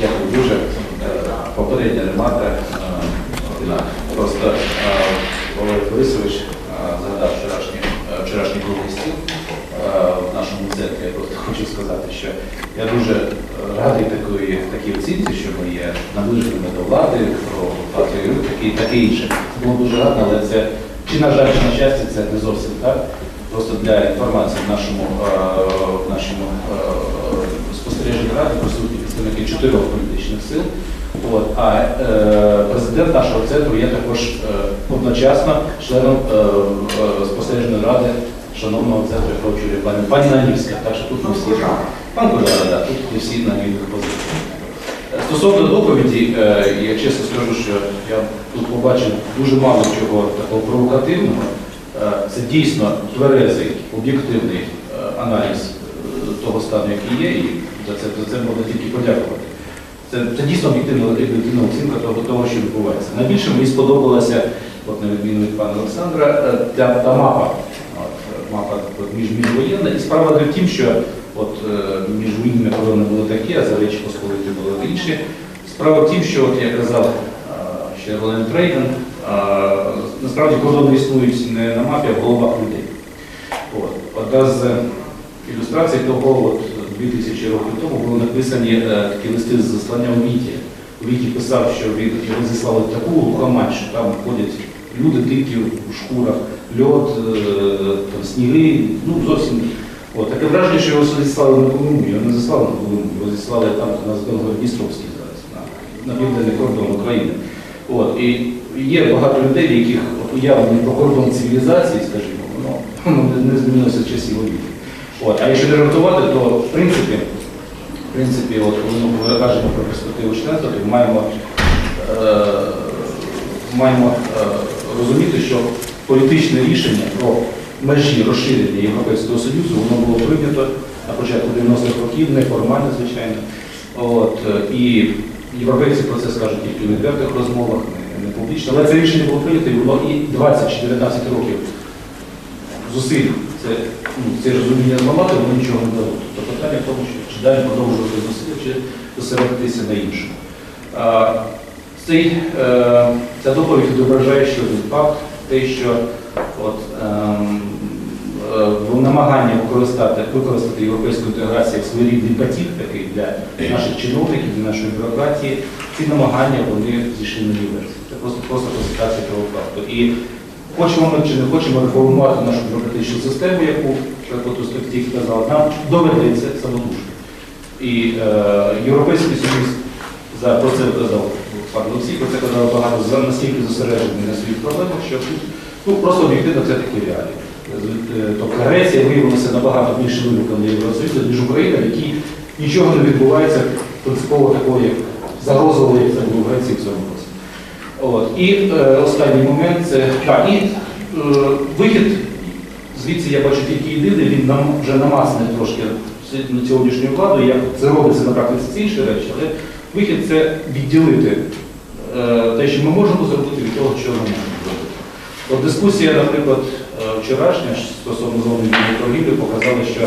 Дякую дуже. Е, Попередня ремарка. е. Просто е, Олег Борисович згадав вчорашній, вчорашній круглий стіл в нашому центрі. Я просто хочу сказати, що я дуже радий такої, такій оцінці, що ми є наближеними до влади, про партію таке, інше. Було дуже гарно, але це чи на жаль, чи на щастя, це не зовсім так. Просто для інформації в нашому, е, в нашому е, спостереженні раді присутні представники чотирьох політичних сил. От, а е, президент нашого центру є також е, одночасно членом е, е, спостережної ради шановного центру, якого очолює пані, пані Нанівська. Так що тут ми всі пан Кожара, да, тут ми всі на рівних позиціях. Стосовно доповіді, е, я чесно скажу, що я тут побачив дуже мало чого такого провокативного. Е, Це дійсно тверезий, об'єктивний е, аналіз е, того стану, який є, і за це, за це можна тільки подякувати. Це, це дійсно об'єктивна об'єктивна оцінка того, того, що відбувається. Найбільше мені сподобалася, от на відміну від пана Олександра, та, та мапа. От, мапа між, міжвоєнна. І справа не в тім, що от, між війнами кордони були такі, а за Речі Посполиті були інші. Справа в тім, що, от, я казав ще Рейган, е, насправді кордони існують не на мапі, а в головах людей. От. Одна з ілюстрацій того, от 2000 років тому були написані е, такі листи з заслання у Віті. У Віті писав, що він його зіслали таку глухомань, що там ходять люди дикі у шкурах, льод, е, там, сніги, ну зовсім. От, таке враження, що його зіслали на Колумбію, його не зіслали на Колумбію, його зіслали там на Дністровський зараз, на південний кордон України. От, і є багато людей, в яких от уявлення про кордон цивілізації, скажімо, воно, воно не, змінилося з часів. От, а якщо не то в принципі, в принципі, от, коли ми кажемо про перспективу членства, то маємо, е, маємо е, розуміти, що політичне рішення про межі розширення Європейського Союзу воно було прийнято на початку 90-х років, неформально, звичайно. От, е, і європейці про це скажуть тільки в відвертих розмовах, не, публічно. Але це рішення було прийнято і воно і 20 чи 19 років зусиль це, ну, це розуміння зламати, воно нічого не дало. Тобто питання в тому, чи далі продовжувати зусилля, чи зосередитися на іншому. А, цей, е, ця доповідь відображає ще один факт, те, що от, ем, в намагання використати, використати європейську інтеграцію як своєрідний потік такий для наших чиновників, для нашої бюрократії, ці намагання вони зійшли на ліверс. Це просто, просто констатація того факту. І Хочемо ми чи не хочемо реформувати нашу бюрократичну систему, яку як от у статті казав, нам доведеться самотужки. І е, Європейський Союз за про це казав пан Олексій, про це казав багато за настільки зосереджений на своїх проблемах, що ну, просто об'єктивно це такі реалії. Тобто агресія виявилася набагато більше викликом Євросоюзу, ніж Україна, в якій нічого не відбувається принципово такого, як загрозового, як це було в Греції в цьому році. От. І е, останній момент це так, і е, вихід, звідси я бачу тільки єдиний, він нам вже намасний трошки на сьогоднішню владу, як це робиться на практиці ці інші речі, але вихід це відділити е, те, що ми можемо зробити, від того, що ми можемо зробити. От дискусія, наприклад, вчорашня стосовно зони вільної торгівлі показала, що,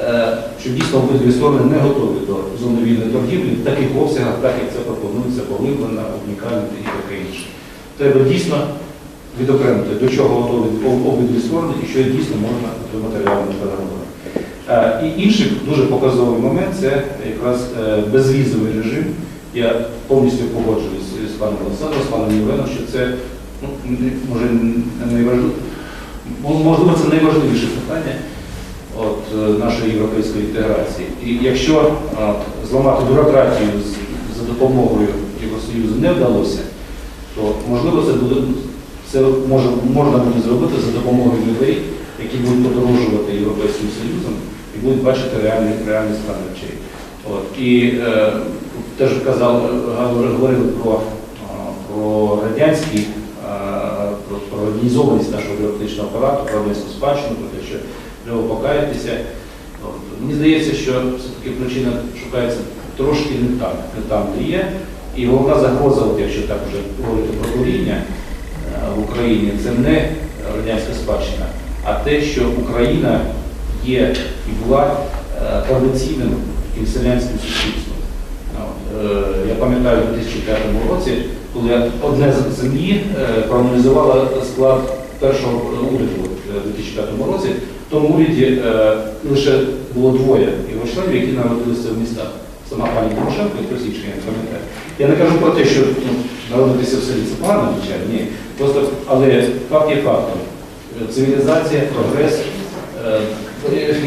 е, що дійсно обидві сторони не готові до зони вільної торгівлі в таких обсягах, так як це пропонується, поглиблена, унікальна і таке інше. Треба дійсно відокремити, до чого готові обидві сторони і що дійсно можна отримати реальну переговору. Е, І інший дуже показовий момент це якраз е, безвізовий режим. Я повністю погоджуюсь з паном Олександром, з паном Євгеном, що це ну, може найважливіше, можливо, це найважливіше питання от, е, нашої європейської інтеграції. І якщо е, зламати бюрократію за допомогою Євросоюзу не вдалося, то можливо це буде це може, можна буде зробити за допомогою людей, які будуть подорожувати Європейським Союзом і будуть бачити реальний, реальний стан речей. От. І е, теж казав, е, говорили про, про радянський, організованість нашого бюрократичного апарату, радянську спадщину, про те, що треба покаятися. Мені здається, що все-таки причина шукається трошки не там, не там, де є. І головна загроза, от якщо так вже говорити про коріння е, в Україні, це не радянська спадщина, а те, що Україна є і була е, традиційним таким селянським суспільством. Е, пам'ятаю у 2005 році, коли одне з ЗМІ е, проаналізувало склад першого уряду е, у 2005 році. В тому уряді лише було двоє його членів, які народилися в містах. Сама пані Тимошенко і хтось інший, я не пам'ятаю. Я не кажу про те, що ну, народитися в селі це погано, звичайно, ні. Просто, але факт є фактом. Цивілізація, прогрес,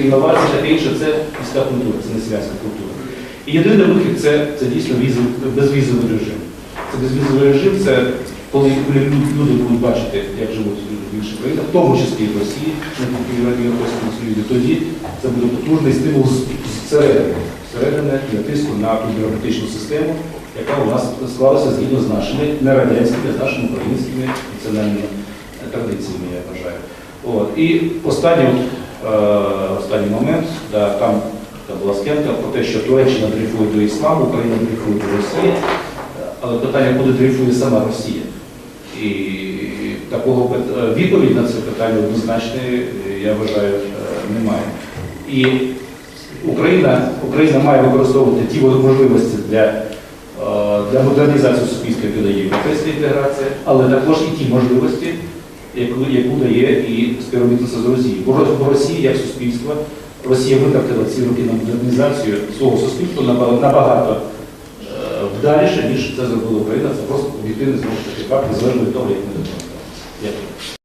інновації, таке інше це міська культура, це не селянська культура. І єдиний вихід це, це дійсно візов, безвізовий режим. Це безвізовий режим, це коли люди будуть бачити, як живуть в інших країнах, в тому числі і в Росії, в Європейському Союзі, тоді це буде потужний стимул зсередини, зсередини для тиску на ту бюрократичну систему, яка у нас склалася згідно з нашими не радянськими, а з нашими українськими національними е, традиціями, я вважаю. От. І останній, е, останній момент, да, там та була схемка про те, що Туреччина дрейфує до ісламу, Україна дрейфує до Росії, але питання, куди дрейфує сама Росія. І такого е, відповіді на це питання однозначної, е, я вважаю, е, немає. І Україна, Україна має використовувати ті можливості для, для модернізації суспільства, яку дає європейська інтеграція, але також і ті можливості, яку, яку дає і співробітництво з Росією. Бо Ро- бо Росія як суспільство, Росія витратила ці роки на модернізацію свого суспільства набагато, е, вдаліше, ніж це зробила Україна. Це просто об'єктивний знову таки факт, незалежно від того, як ми до. Дякую.